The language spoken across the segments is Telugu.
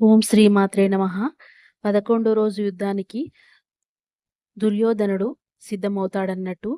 ఓం శ్రీమాత్రే నమ. పదకొండో రోజు యుద్ధానికి దుర్యోధనుడు సిద్ధమవుతాడన్నట్టు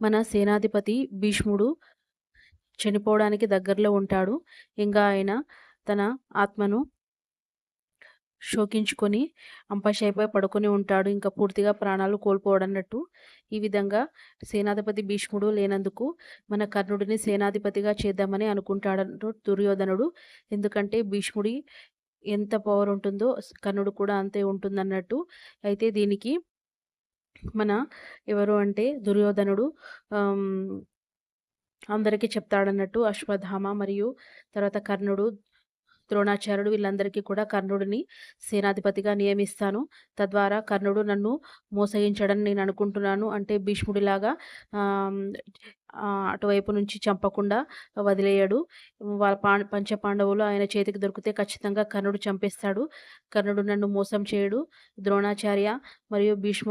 మన సేనాధిపతి భీష్ముడు చనిపోవడానికి దగ్గరలో ఉంటాడు. ఇంకా ఆయన తన ఆత్మను శోకించుకొని అంపశైపై పడుకొని ఉంటాడు. ఇంకా పూర్తిగా ప్రాణాలు కోల్పోవడన్నట్టు ఈ విధంగా సేనాధిపతి భీష్ముడు లేనందుకు మన కర్ణుడిని సేనాధిపతిగా చేద్దామని అనుకుంటాడు దుర్యోధనుడు. ఎందుకంటే భీష్ముడి ఎంత పవర్ ఉంటుందో కర్ణుడు కూడా అంతే ఉంటుందన్నట్టు అయితే దీనికి మన ఎవరు అంటే దుర్యోధనుడు అందరికీ చెప్తాడన్నట్టు అశ్వధామ మరియు తర్వాత కర్ణుడు ద్రోణాచార్యుడు వీళ్ళందరికీ కూడా కర్ణుడిని సేనాధిపతిగా నియమిస్తాను. తద్వారా కర్ణుడు నన్ను మోసగించడని నేను అనుకుంటున్నాను. అంటే భీష్ముడిలాగా అటువైపు నుంచి చంపకుండా వదిలేయడు. వాళ్ళ పా పంచపాండవులు ఆయన చేతికి దొరికితే ఖచ్చితంగా కర్ణుడు చంపేస్తాడు. కర్ణుడు నన్ను మోసం చేయడు. ద్రోణాచార్య మరియు భీష్మ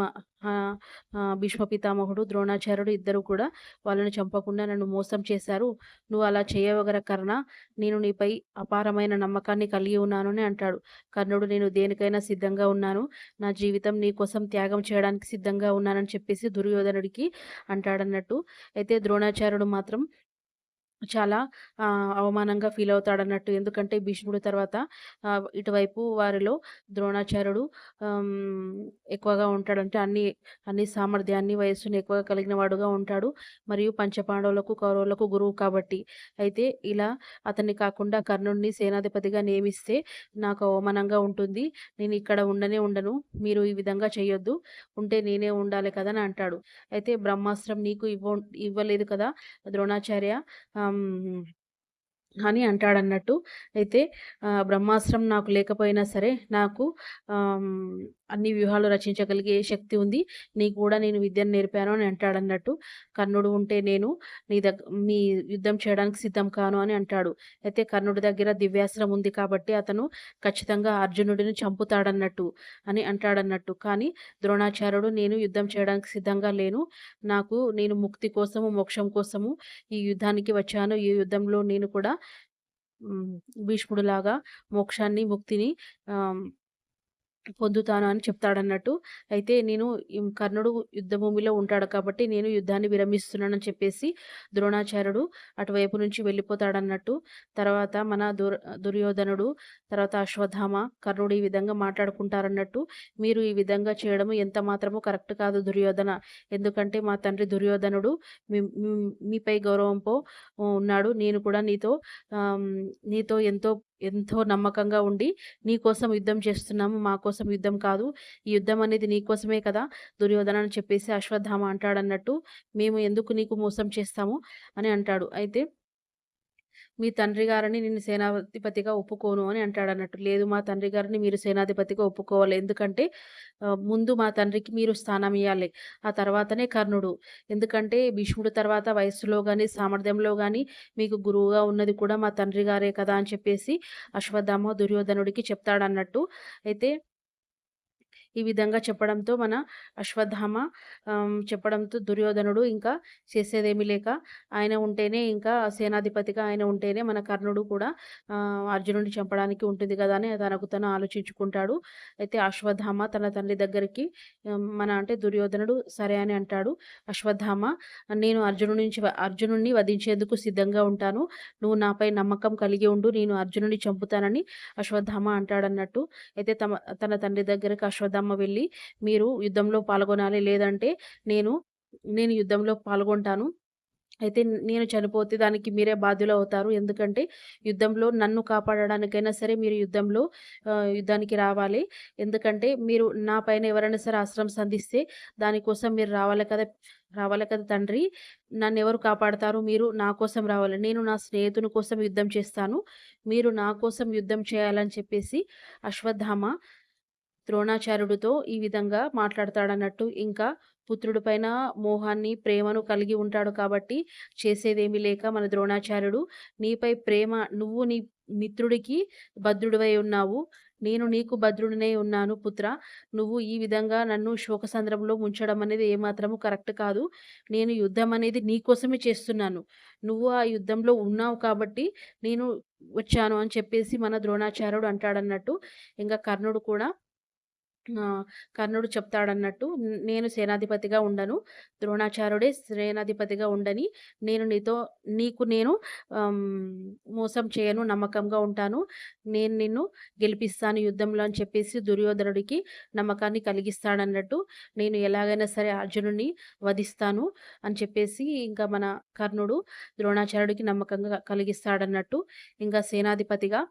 భీష్మ పితామహుడు ద్రోణాచార్యుడు ఇద్దరు కూడా వాళ్ళని చంపకుండా నన్ను మోసం చేశారు. నువ్వు అలా చేయవగర కర్ణ. నేను నీపై అపారమైన నమ్మకాన్ని కలిగి ఉన్నాను అని అంటాడు. కర్ణుడు నేను దేనికైనా సిద్ధంగా ఉన్నాను. నా జీవితం నీ కోసం త్యాగం చేయడానికి సిద్ధంగా ఉన్నానని చెప్పేసి దుర్యోధనుడికి అంటాడన్నట్టు. అయితే ద్రోణాచార్యుడు మాత్రం చాలా అవమానంగా ఫీల్ అవుతాడన్నట్టు. ఎందుకంటే భీష్ముడు తర్వాత ఇటువైపు వారిలో ద్రోణాచార్యుడు ఎక్కువగా ఉంటాడంటే అన్ని అన్ని సామర్థ్యాన్ని వయస్సును ఎక్కువగా కలిగిన వాడుగా ఉంటాడు. మరియు పంచపాండవులకు కౌరవులకు గురువు కాబట్టి. అయితే ఇలా అతన్ని కాకుండా కర్ణుడిని సేనాధిపతిగా నియమిస్తే నాకు అవమానంగా ఉంటుంది. నేను ఇక్కడ ఉండనే ఉండను. మీరు ఈ విధంగా చేయొద్దు ఉంటే నేనే ఉండాలి కదా అని అంటాడు. అయితే బ్రహ్మాస్త్రం నీకు ఇవ్వ ఇవ్వలేదు కదా ద్రోణాచార్య. అని అంటాడన్నట్టు. అయితే బ్రహ్మాస్త్రం నాకు లేకపోయినా సరే నాకు అన్ని వ్యూహాలు రచించగలిగే శక్తి ఉంది. నీకు కూడా నేను విద్యను నేర్పాను అని అంటాడన్నట్టు కర్ణుడు ఉంటే నేను నీ దగ్గ మీ యుద్ధం చేయడానికి సిద్ధం కాను అని అంటాడు. అయితే కర్ణుడి దగ్గర దివ్యాస్త్రం ఉంది కాబట్టి అతను ఖచ్చితంగా అర్జునుడిని చంపుతాడన్నట్టు అని అంటాడన్నట్టు. కానీ ద్రోణాచార్యుడు నేను యుద్ధం చేయడానికి సిద్ధంగా లేను. నాకు నేను ముక్తి కోసము మోక్షం కోసము ఈ యుద్ధానికి వచ్చాను. ఈ యుద్ధంలో నేను కూడా భీష్ముడులాగా మోక్షాన్ని ముక్తిని పొందుతాను అని చెప్తాడన్నట్టు. అయితే నేను కర్ణుడు యుద్ధభూమిలో ఉంటాడు కాబట్టి నేను యుద్ధాన్ని విరమిస్తున్నానని చెప్పేసి ద్రోణాచార్యుడు అటువైపు నుంచి వెళ్ళిపోతాడన్నట్టు. తర్వాత మన దుర్ దుర్యోధనుడు తర్వాత అశ్వత్థామ కర్ణుడు ఈ విధంగా మాట్లాడుకుంటారన్నట్టు. మీరు ఈ విధంగా చేయడం ఎంత మాత్రము కరెక్ట్ కాదు దుర్యోధన. ఎందుకంటే మా తండ్రి దుర్యోధనుడు మీపై గౌరవంపో ఉన్నాడు. నేను కూడా నీతో నీతో ఎంతో ఎంతో నమ్మకంగా ఉండి నీ కోసం యుద్ధం చేస్తున్నాము మా కోసం యుద్ధం కాదు ఈ యుద్ధం అనేది నీ కోసమే కదా దుర్యోధన అని చెప్పేసి అశ్వత్థామ అంటాడన్నట్టు మేము ఎందుకు నీకు మోసం చేస్తాము? అని అంటాడు. అయితే మీ తండ్రి గారిని నేను సేనాధిపతిగా ఒప్పుకోను అని అంటాడు అన్నట్టు లేదు మా తండ్రి గారిని మీరు సేనాధిపతిగా ఒప్పుకోవాలి. ఎందుకంటే ముందు మా తండ్రికి మీరు స్థానం ఇవ్వాలి ఆ తర్వాతనే కర్ణుడు. ఎందుకంటే భీష్ముడు తర్వాత వయస్సులో కానీ సామర్థ్యంలో కానీ మీకు గురువుగా ఉన్నది కూడా మా తండ్రి గారే కదా అని చెప్పేసి అశ్వత్థామ దుర్యోధనుడికి చెప్తాడన్నట్టు. అయితే ఈ విధంగా చెప్పడంతో మన అశ్వత్థామ చెప్పడంతో దుర్యోధనుడు ఇంకా చేసేదేమీ లేక ఆయన ఉంటేనే ఇంకా సేనాధిపతిగా ఆయన ఉంటేనే మన కర్ణుడు కూడా అర్జునుడిని చంపడానికి ఉంటుంది కదా అని తనకు తను ఆలోచించుకుంటాడు. అయితే అశ్వత్థామ తన తండ్రి దగ్గరికి మన అంటే దుర్యోధనుడు సరే అని అంటాడు. అశ్వత్థామ నేను అర్జునుడి నుంచి అర్జునుడిని వధించేందుకు సిద్ధంగా ఉంటాను. నువ్వు నాపై నమ్మకం కలిగి ఉండు. నేను అర్జునుడిని చంపుతానని అశ్వత్థామ అంటాడన్నట్టు. అయితే తమ తన తండ్రి దగ్గరికి అశ్వత్థామ సీతమ్మ వెళ్ళి మీరు యుద్ధంలో పాల్గొనాలి. లేదంటే నేను నేను యుద్ధంలో పాల్గొంటాను. అయితే నేను చనిపోతే దానికి మీరే బాధ్యులు అవుతారు. ఎందుకంటే యుద్ధంలో నన్ను కాపాడడానికైనా సరే మీరు యుద్ధంలో యుద్ధానికి రావాలి. ఎందుకంటే మీరు నా పైన ఎవరైనా సరే ఆశ్రయం సంధిస్తే దానికోసం మీరు రావాలి కదా రావాలి కదా తండ్రి. నన్ను ఎవరు కాపాడతారు? మీరు నా కోసం రావాలి. నేను నా స్నేహితుని కోసం యుద్ధం చేస్తాను. మీరు నా కోసం యుద్ధం చేయాలని చెప్పేసి అశ్వత్థామ ద్రోణాచార్యుడితో ఈ విధంగా మాట్లాడతాడన్నట్టు ఇంకా పుత్రుడి పైన మోహాన్ని ప్రేమను కలిగి ఉంటాడు కాబట్టి చేసేదేమీ లేక మన ద్రోణాచార్యుడు నీపై ప్రేమ నువ్వు నీ మిత్రుడికి భద్రుడివై ఉన్నావు. నేను నీకు భద్రుడినే ఉన్నాను పుత్ర. నువ్వు ఈ విధంగా నన్ను శోకసంద్రంలో ముంచడం అనేది ఏమాత్రము కరెక్ట్ కాదు. నేను యుద్ధం అనేది నీ కోసమే చేస్తున్నాను. నువ్వు ఆ యుద్ధంలో ఉన్నావు కాబట్టి నేను వచ్చాను అని చెప్పేసి మన ద్రోణాచార్యుడు అంటాడన్నట్టు. ఇంకా కర్ణుడు కూడా కర్ణుడు చెప్తాడన్నట్టు నేను సేనాధిపతిగా ఉండను. ద్రోణాచార్యుడే సేనాధిపతిగా ఉండని. నేను నీతో నీకు నేను మోసం చేయను. నమ్మకంగా ఉంటాను. నేను నిన్ను గెలిపిస్తాను యుద్ధంలో అని చెప్పేసి దుర్యోధనుడికి నమ్మకాన్ని కలిగిస్తాడన్నట్టు. నేను ఎలాగైనా సరే అర్జునుడిని వధిస్తాను అని చెప్పేసి ఇంకా మన కర్ణుడు ద్రోణాచార్యుడికి నమ్మకంగా కలిగిస్తాడన్నట్టు. ఇంకా సేనాధిపతిగా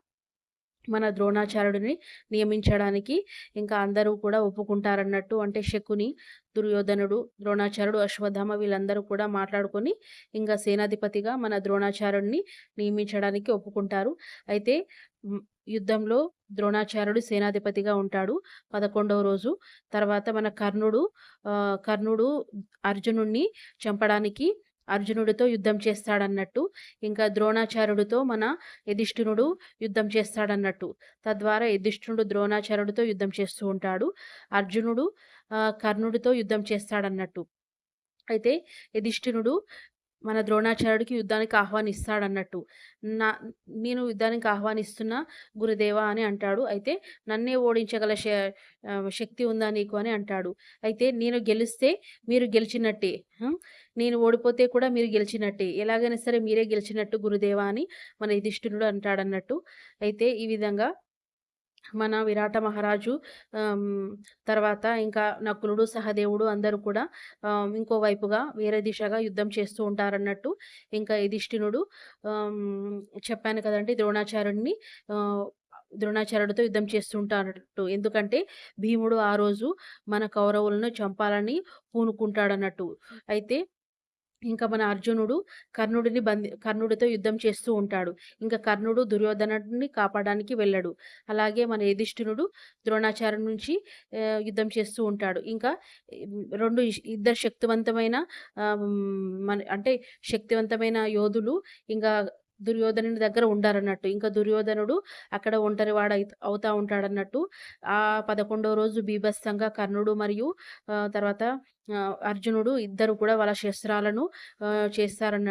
మన ద్రోణాచార్యుడిని నియమించడానికి ఇంకా అందరూ కూడా ఒప్పుకుంటారన్నట్టు అంటే శకుని దుర్యోధనుడు ద్రోణాచార్యుడు అశ్వత్థామ వీళ్ళందరూ కూడా మాట్లాడుకొని ఇంకా సేనాధిపతిగా మన ద్రోణాచార్యుడిని నియమించడానికి ఒప్పుకుంటారు. అయితే యుద్ధంలో ద్రోణాచార్యుడు సేనాధిపతిగా ఉంటాడు పదకొండవ రోజు. తర్వాత మన కర్ణుడు కర్ణుడు అర్జునుడిని చంపడానికి అర్జునుడితో యుద్ధం చేస్తాడన్నట్టు ఇంకా ద్రోణాచార్యుడితో మన యధిష్ఠునుడు యుద్ధం చేస్తాడన్నట్టు. తద్వారా యధిష్ఠునుడు ద్రోణాచార్యుడితో యుద్ధం చేస్తూ ఉంటాడు. అర్జునుడు కర్ణుడితో యుద్ధం చేస్తాడన్నట్టు. అయితే యధిష్ఠునుడు మన ద్రోణాచార్యుడికి యుద్ధానికి ఆహ్వానిస్తాడన్నట్టు. నా నేను యుద్ధానికి ఆహ్వానిస్తున్న గురుదేవా అని అంటాడు. అయితే నన్నే ఓడించగల శక్తి ఉందా నీకు అని అంటాడు. అయితే నేను గెలిస్తే మీరు గెలిచినట్టే. నేను ఓడిపోతే కూడా మీరు గెలిచినట్టే. ఎలాగైనా సరే మీరే గెలిచినట్టు గురుదేవా అని మన యుధిష్ఠునుడు అంటాడన్నట్టు. అయితే ఈ విధంగా మన విరాట మహారాజు తర్వాత ఇంకా నకులుడు సహదేవుడు అందరూ కూడా ఇంకోవైపుగా వేరే దిశగా యుద్ధం చేస్తూ ఉంటారన్నట్టు ఇంకా యుధిష్ఠినుడు చెప్పాను కదండి ద్రోణాచార్యుడిని ద్రోణాచార్యుడితో యుద్ధం చేస్తుంటారన్నట్టు ఎందుకంటే భీముడు ఆ రోజు మన కౌరవులను చంపాలని పూనుకుంటాడన్నట్టు. అయితే ఇంకా మన అర్జునుడు కర్ణుడిని బంది కర్ణుడితో యుద్ధం చేస్తూ ఉంటాడు. ఇంకా కర్ణుడు దుర్యోధనుడిని కాపాడడానికి వెళ్ళడు. అలాగే మన యధిష్ఠునుడు ద్రోణాచార్య నుంచి యుద్ధం చేస్తూ ఉంటాడు. ఇంకా రెండు ఇద్దరు శక్తివంతమైన మన అంటే శక్తివంతమైన యోధులు ఇంకా దుర్యోధనుని దగ్గర ఉండారన్నట్టు. ఇంకా దుర్యోధనుడు అక్కడ ఒంటరివాడు అవుతా ఉంటాడన్నట్టు. ఆ పదకొండో రోజు బీభత్సంగా కర్ణుడు మరియు తర్వాత అర్జునుడు ఇద్దరు కూడా వాళ్ళ శస్త్రాలను చేస్తారన్న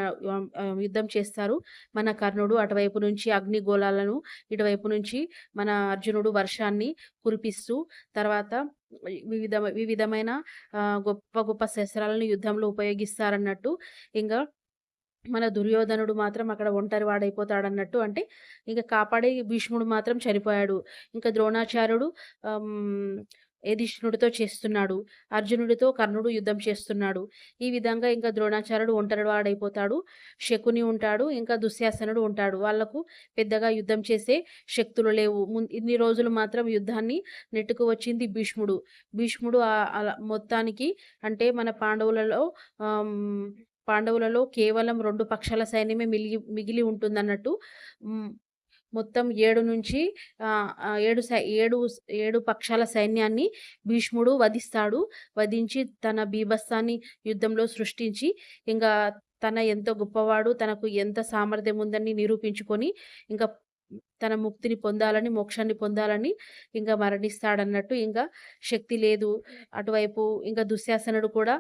యుద్ధం చేస్తారు. మన కర్ణుడు అటువైపు నుంచి అగ్నిగోళాలను ఇటువైపు నుంచి మన అర్జునుడు వర్షాన్ని కురిపిస్తూ తర్వాత వివిధ వివిధమైన గొప్ప గొప్ప శస్త్రాలను యుద్ధంలో ఉపయోగిస్తారన్నట్టు. ఇంకా మన దుర్యోధనుడు మాత్రం అక్కడ ఒంటరి వాడైపోతాడన్నట్టు అంటే ఇంకా కాపాడే భీష్ముడు మాత్రం చనిపోయాడు. ఇంకా ద్రోణాచార్యుడు యధిష్ఠునుడితో చేస్తున్నాడు. అర్జునుడితో కర్ణుడు యుద్ధం చేస్తున్నాడు. ఈ విధంగా ఇంకా ద్రోణాచార్యుడు ఒంటరి వాడైపోతాడు. శకుని ఉంటాడు ఇంకా దుశ్శాసనుడు ఉంటాడు. వాళ్ళకు పెద్దగా యుద్ధం చేసే శక్తులు లేవు. ఇన్ని రోజులు మాత్రం యుద్ధాన్ని నెట్టుకు వచ్చింది భీష్ముడు. భీష్ముడు మొత్తానికి అంటే మన పాండవులలో పాండవులలో కేవలం రెండు పక్షాల సైన్యమే మిగిలి మిగిలి ఉంటుందన్నట్టు మొత్తం ఏడు నుంచి ఏడు ఏడు ఏడు పక్షాల సైన్యాన్ని భీష్ముడు వధిస్తాడు. వధించి తన బీభత్సాన్ని యుద్ధంలో సృష్టించి ఇంకా తన ఎంత గొప్పవాడు తనకు ఎంత సామర్థ్యం ఉందని నిరూపించుకొని ఇంకా తన ముక్తిని పొందాలని మోక్షాన్ని పొందాలని ఇంకా మరణిస్తాడన్నట్టు ఇంకా శక్తి లేదు. అటువైపు ఇంకా దుశ్శాసనుడు కూడా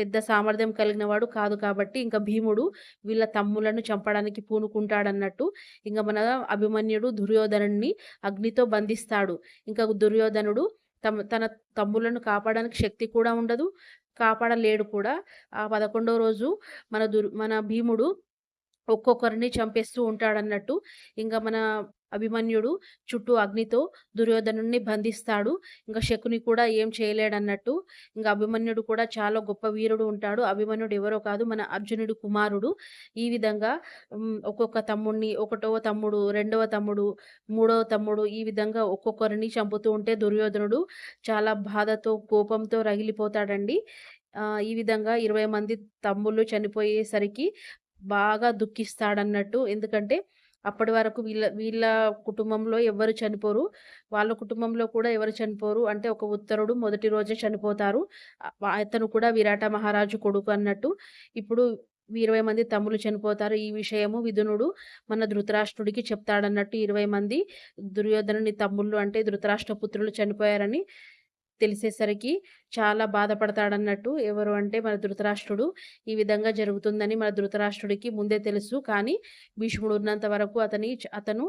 పెద్ద సామర్థ్యం కలిగిన వాడు కాదు కాబట్టి ఇంకా భీముడు వీళ్ళ తమ్ములను చంపడానికి పూనుకుంటాడన్నట్టు ఇంకా మన అభిమన్యుడు దుర్యోధనుడిని అగ్నితో బంధిస్తాడు. ఇంకా దుర్యోధనుడు తమ తన తమ్ములను కాపాడడానికి శక్తి కూడా ఉండదు కాపాడలేడు కూడా. ఆ పదకొండవ రోజు మన దుర్ మన భీముడు ఒక్కొక్కరిని చంపేస్తూ ఉంటాడన్నట్టు. ఇంకా మన అభిమన్యుడు చుట్టూ అగ్నితో దుర్యోధనుణ్ణి బంధిస్తాడు. ఇంకా శకుని కూడా ఏం చేయలేడన్నట్టు ఇంకా అభిమన్యుడు కూడా చాలా గొప్ప వీరుడు ఉంటాడు. అభిమన్యుడు ఎవరో కాదు మన అర్జునుడి కుమారుడు. ఈ విధంగా ఒక్కొక్క తమ్ముడిని ఒకటవ తమ్ముడు రెండవ తమ్ముడు మూడవ తమ్ముడు ఈ విధంగా ఒక్కొక్కరిని చంపుతూ ఉంటే దుర్యోధనుడు చాలా బాధతో కోపంతో రగిలిపోతాడండి. ఈ విధంగా ఇరవై మంది తమ్ముళ్ళు చనిపోయేసరికి బాగా దుఃఖిస్తాడన్నట్టు. ఎందుకంటే అప్పటి వరకు వీళ్ళ వీళ్ళ కుటుంబంలో ఎవరు చనిపోరు. వాళ్ళ కుటుంబంలో కూడా ఎవరు చనిపోరు. అంటే ఒక ఉత్తరుడు మొదటి రోజే చనిపోతారు. అతను కూడా విరాట మహారాజు కొడుకు అన్నట్టు. ఇప్పుడు ఇరవై మంది తమ్ములు చనిపోతారు. ఈ విషయము విధునుడు మన ధృతరాష్ట్రుడికి చెప్తాడన్నట్టు ఇరవై మంది దుర్యోధనుని తమ్ముళ్ళు అంటే ధృతరాష్ట్ర పుత్రులు చనిపోయారని తెలిసేసరికి చాలా బాధపడతాడన్నట్టు ఎవరు అంటే మన ధృతరాష్ట్రుడు. ఈ విధంగా జరుగుతుందని మన ధృతరాష్ట్రుడికి ముందే తెలుసు. కానీ భీష్ముడు ఉన్నంత వరకు అతని అతను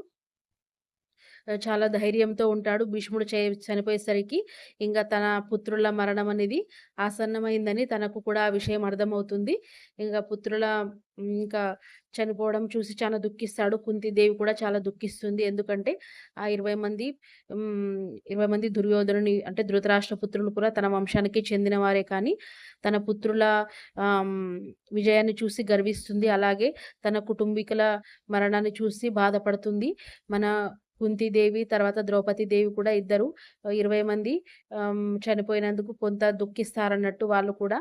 చాలా ధైర్యంతో ఉంటాడు. భీష్ముడు చనిపోయేసరికి ఇంకా తన పుత్రుల మరణం అనేది ఆసన్నమైందని తనకు కూడా ఆ విషయం అర్థమవుతుంది. ఇంకా పుత్రుల ఇంకా చనిపోవడం చూసి చాలా దుఃఖిస్తాడు. కుంతిదేవి కూడా చాలా దుఃఖిస్తుంది. ఎందుకంటే ఆ ఇరవై మంది ఇరవై మంది దుర్యోధనుని అంటే ధృతరాష్ట్ర పుత్రులు కూడా తన వంశానికి చెందినవారే కానీ తన పుత్రుల విజయాన్ని చూసి గర్విస్తుంది. అలాగే తన కుటుంబీకుల మరణాన్ని చూసి బాధపడుతుంది. మన కుంతిదేవి తర్వాత ద్రౌపది దేవి కూడా ఇద్దరు ఇరవై మంది చనిపోయినందుకు కొంత దుఃఖిస్తారన్నట్టు వాళ్ళు కూడా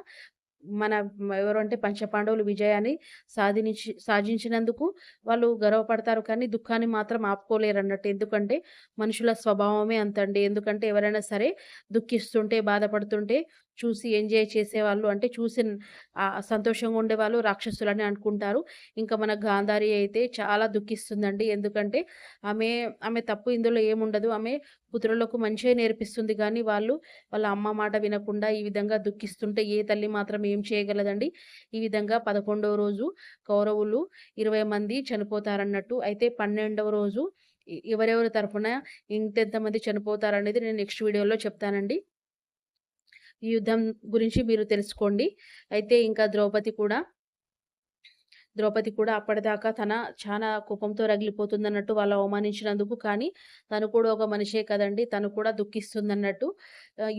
మన ఎవరు అంటే పంచపాండవులు విజయాన్ని సాధించి సాధించినందుకు వాళ్ళు గర్వపడతారు. కానీ దుఃఖాన్ని మాత్రం ఆపుకోలేరు అన్నట్టు ఎందుకంటే మనుషుల స్వభావమే అంతండి. ఎందుకంటే ఎవరైనా సరే దుఃఖిస్తుంటే బాధపడుతుంటే చూసి ఎంజాయ్ చేసేవాళ్ళు. అంటే చూసి సంతోషంగా ఉండేవాళ్ళు రాక్షసులని అనుకుంటారు. ఇంకా మన గాంధారి అయితే చాలా దుఃఖిస్తుందండి. ఎందుకంటే ఆమె ఆమె తప్పు ఇందులో ఏముండదు. ఆమె పుత్రులకు మంచిగా నేర్పిస్తుంది. కానీ వాళ్ళు వాళ్ళ అమ్మ మాట వినకుండా ఈ విధంగా దుఃఖిస్తుంటే ఏ తల్లి మాత్రం ఏం చేయగలదండి? ఈ విధంగా పదకొండవ రోజు కౌరవులు ఇరవై మంది చనిపోతారన్నట్టు. అయితే పన్నెండవ రోజు ఎవరెవరి తరఫున ఇంతెంతమంది చనిపోతారనేది నేను నెక్స్ట్ వీడియోలో చెప్తానండి. ఈ యుద్ధం గురించి మీరు తెలుసుకోండి. అయితే ఇంకా ద్రౌపది కూడా ద్రౌపది కూడా అప్పటిదాకా తన చాలా కోపంతో రగిలిపోతుందన్నట్టు వాళ్ళు అవమానించినందుకు కానీ తను కూడా ఒక మనిషే కదండి. తను కూడా దుఃఖిస్తుందన్నట్టు.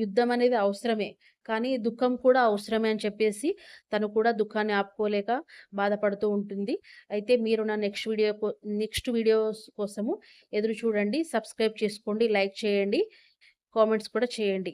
యుద్ధం అనేది అవసరమే. కానీ దుఃఖం కూడా అవసరమే అని చెప్పేసి తను కూడా దుఃఖాన్ని ఆపుకోలేక బాధపడుతూ ఉంటుంది. అయితే మీరు నా నెక్స్ట్ వీడియో నెక్స్ట్ వీడియోస్ కోసము ఎదురు చూడండి. సబ్స్క్రైబ్ చేసుకోండి. లైక్ చేయండి. కామెంట్స్ కూడా చేయండి.